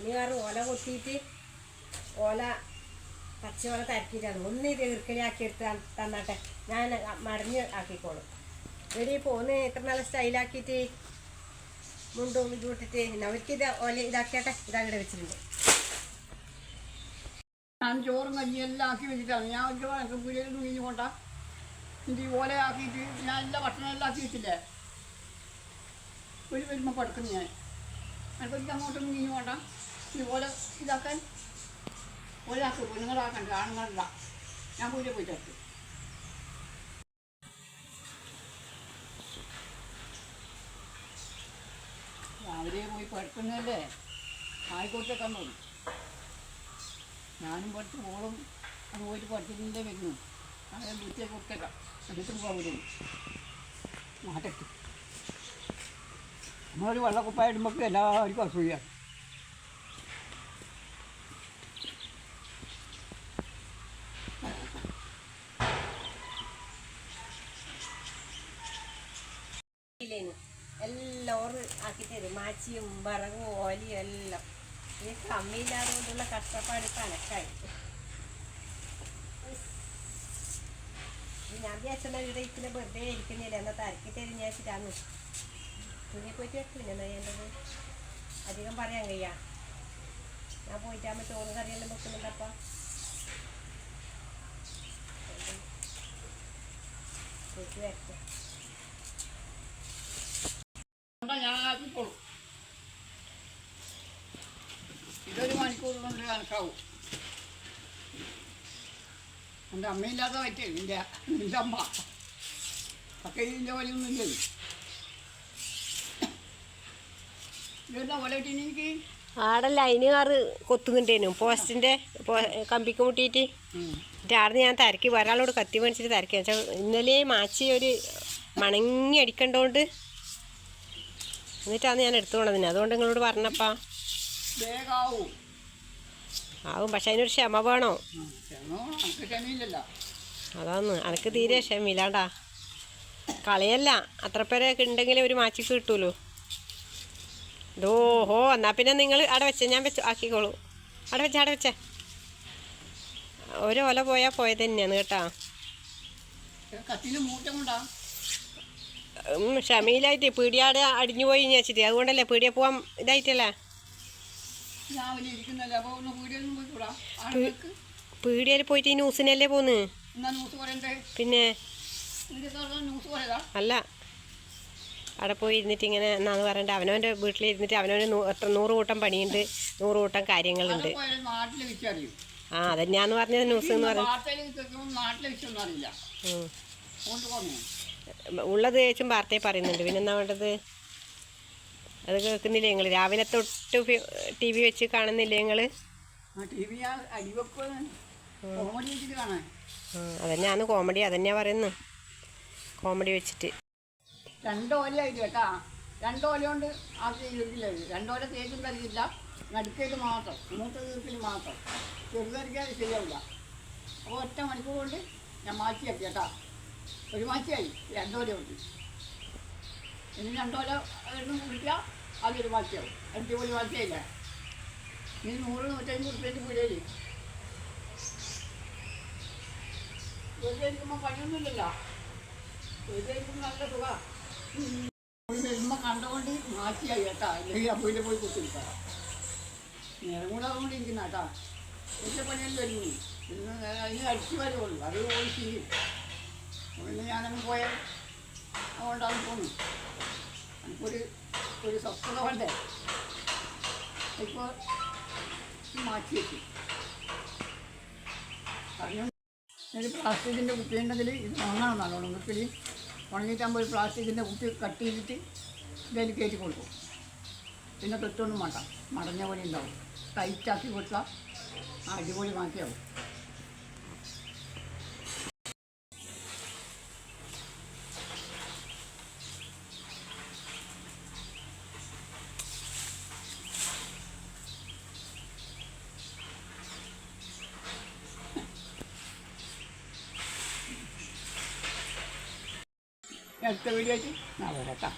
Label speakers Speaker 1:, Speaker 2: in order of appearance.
Speaker 1: അതിനുകാറ് ഓല കൊത്തിയിട്ട് ഓല പച്ചവള തരക്കിയിട്ടാണ്. ഒന്ന് ഈർക്കലിയാക്കി എടുത്ത് തന്ന- തന്നാട്ടെ. ഞാൻ മറിഞ്ഞ് ആക്കിക്കോളും. എടി പോന്ന് എത്ര നല്ല സ്റ്റൈലാക്കിയിട്ട് മുണ്ടും ഇത് വിട്ടിട്ട് അവർക്ക് ഇത് ഓല ഇതാക്കിയാട്ടെ. ഇതവിടെ വെച്ചിട്ടുണ്ട്.
Speaker 2: ഞാൻ ചോറും കഞ്ഞി എല്ലാം ആക്കി വെച്ചിട്ടാണ്. ഞാൻ ഒരു കണക്ക് പുലിയിൽ കുഞ്ഞു കൊണ്ടാ ഇത് ഓല ആക്കിയിട്ട് ഞാൻ എല്ലാ ഭക്ഷണം എല്ലാം ആക്കി വെച്ചില്ലേ? ഒരു വരുമ്പോൾ പടുക്കുന്നു ഞാൻ. എനിക്ക് അങ്ങോട്ടും കുഞ്ഞു കൊണ്ട. ഇതുപോലെ ഇതാക്കാൻ ഒരാൾക്ക് പെണ്ണുങ്ങളാക്കണ്ട ആണുങ്ങളല്ല. ഞാൻ പൂജ പോയിട്ട് ചേർത്തു രാവിലെ പോയി പഠിക്കുന്നതല്ലേ? ആയിക്കോട്ടെ കണ്ടു ഞാനും പഠിച്ച് മോളും അത് പോയിട്ട് പഠിച്ചിട്ടില്ലേ വരുന്നു. അങ്ങനെ ബുദ്ധിയെ കൊടുത്തേക്കാം എന്നിട്ട് പോകും മാറ്റത്ത് നമ്മളൊരു വെള്ളക്കുപ്പായ ഇടുമ്പോൾ എല്ലാവർക്കും അസൂയ.
Speaker 1: ഇല്ലേനു എല്ലാം ഓറ് ആക്കി തരും. മാച്ചിയും വിറകും ഓലിയും എല്ലാം. ഈ കമ്മിയില്ലാതെ കൊണ്ടുള്ള കഷ്ടപ്പാട് ഇത് ഞാൻ വിചാരിച്ചാൽ ഇവിടെ ഇരിക്കുന്ന വെറുതെ ഇരിക്കുന്നില്ല. എന്നാൽ തരക്കി തരും ഞാൻ വെച്ചിട്ടാന്ന് തുണി പോയിട്ട് വെക്കില്ല എന്നാ ഞാൻ അധികം പറയാൻ കഴിയാ ഞാൻ പോയിട്ടാകുമ്പോൾ ചോറും കറിയെല്ലാം വെക്കുന്നുണ്ടപ്പ. പോയിട്ട് വരട്ടെ.
Speaker 2: ഞാൻ ആക്കിക്കോളും ഇതൊരു മണിക്കൂർ കൊണ്ട് കണക്കാവും. എന്റെ അമ്മയില്ലാത്ത പറ്റേ നിന്റെ നിന്റെ അമ്മ. ഒക്കെ ഇതിന്റെ വലിയൊന്നും ഇല്ല ഇതെന്താ പോലെ എനിക്ക്?
Speaker 1: ആടെ ലൈനുകാർ കൊത്തുന്നുണ്ടേനു. പോസ്റ്റിന്റെ പോ- കമ്പിക്ക് മുട്ടിയിട്ട്. ആടുന്ന് ഞാൻ തിരക്കി ഒരാളോട് കത്തി മേടിച്ചിട്ട് തിരക്കി. വെച്ചാൽ ഇന്നലെ മാച്ചി ഒരു മണങ്ങി അടിക്കണ്ടോണ്ട് എന്നിട്ടാണ് ഞാൻ എടുത്തു പോണതിന് അതുകൊണ്ട് നിങ്ങളോട് പറഞ്ഞപ്പാ ആവും. പക്ഷെ അതിനൊരു ക്ഷമ വേണോ? അതാന്ന് അനക്ക് തീരെ ക്ഷമയില്ലാണ്ടാ. കളയല്ല. അത്ര പേരൊക്കെ ഉണ്ടെങ്കിൽ ഒരു മാച്ചിക്ക് കിട്ടൂലോ? ഓഹോ എന്നാ പിന്നെ നിങ്ങൾ അവിടെ വെച്ചേ. ഞാൻ വെച്ച് ആക്കിക്കോളൂ. അവിടെ വെച്ചേ അവിടെ വെച്ചേ. ഒരു ഒല പോയാൽ പോയത് തന്നെയാണ് കേട്ടാ.
Speaker 2: കത്തിൽ മൂട്ടം കൊണ്ടാ.
Speaker 1: ക്ഷമയിലായിട്ട് പീടിയാട് അടിഞ്ഞു പോയി എന്ന് വെച്ചിട്ട്. അതുകൊണ്ടല്ലേ പീടിയ പോവാൻ ഇതായിട്ടല്ലേ? പീടിയയിൽ പോയിട്ട് ഈ ന്യൂസിനല്ലേ പോന്ന്? പിന്നെ? അല്ല. അവിടെ പോയി ഇരുന്നിട്ട് ഇങ്ങനെ എന്നാന്ന് പറയണ്ട. അവനവന്റെ വീട്ടിലിരുന്നിട്ട് അവനവന് എത്ര നൂറ് കൂട്ടം പണിയുണ്ട്. നൂറ് കൂട്ടം കാര്യങ്ങളുണ്ട്. ആ അതന്നെയാന്ന് പറഞ്ഞത് ന്യൂസ് എന്ന് പറഞ്ഞു ഉള്ളത് ചേച്ചും വാർത്തയെ പറയുന്നുണ്ട്. പിന്നെ എന്നാ വേണ്ടത്? അത് കേൾക്കുന്നില്ല നിങ്ങൾ രാവിലെ തൊട്ട് ടി വി വെച്ച് കാണുന്നില്ല നിങ്ങൾ
Speaker 2: ആ ടി വി ആ അടിവെപ്പ് കോമഡി
Speaker 1: അതന്നെയാ പറയുന്നു. കോമഡി വെച്ചിട്ട്.
Speaker 2: രണ്ടോലയായിട്ട് കേട്ടാ. രണ്ടോല കൊണ്ട് ഇത്. രണ്ടോല തേച്ചും തരികില്ല നടുക്കേക്ക് മാത്രം. മൂത്ത തീർപ്പിൽ മാത്രം. ചെറുതരിക്കാതെ ശരിയാവില്ല. അപ്പോൾ ഒറ്റ മണിക്കൂർ കൊണ്ട് ഞാൻ മാറ്റിയാക്കി കേട്ടാ. ഒരു മാറ്റിയായി രണ്ടോല ഉണ്ട് ഇനി രണ്ടോല കുടിക്കുക അതൊരു മാറ്റിയാവും അടിപൊളി മാറ്റിയായില്ല ഇനി നൂറ് നൂറ്റഞ്ച് റുപ്യന്റെ വീടേൽ വെറുതെ ഇരിക്കുമ്പോൾ പണിയൊന്നുമില്ലല്ലോ. നല്ല മാറ്റിയായി കേട്ടാ. അല്ലെങ്കിൽ അപ്പൂന്റെ പോയി കുത്തിരിക്കാം. നേരം കൂടെ അതുകൊണ്ട് ഇരിക്കുന്ന കേട്ടാ. എന്റെ പണിയെല്ലാം വരുന്നു ഇന്ന് അതിന് അടിച്ചു വരുള്ളൂ അത് പോയി ചെയ്യും. പിന്നെ ഞാനങ്ങ് പോയാൽ അതുകൊണ്ടാണ് പോന്നു. എനിക്കൊരു ഒരു സ്വസ്ഥത വേണ്ടേ ഇപ്പോൾ മാറ്റി വെച്ചു. പറഞ്ഞു ഒരു പ്ലാസ്റ്റിക്കിന്റെ കുപ്പി ഉണ്ടെങ്കിൽ ഇത് ഉണങ്ങണം നല്ലോണം കുപ്പിയിൽ ഉണങ്ങിയിട്ടാകുമ്പോൾ ഒരു പ്ലാസ്റ്റിക്കിന്റെ കുപ്പി കട്ട് ചെയ്തിട്ട് ഇതിൽ കയറ്റി കൊടുക്കും. പിന്നെ തൊട്ടൊന്നും വേണ്ട. മടഞ്ഞ പോലെ ഉണ്ടാവും. ടൈറ്റാക്കി കൊടുത്താൽ അടിപൊളി മാറ്റിയാവും അടുത്ത വീഡിയോ ആയിട്ട് നാളെ വരാം കേട്ടോ.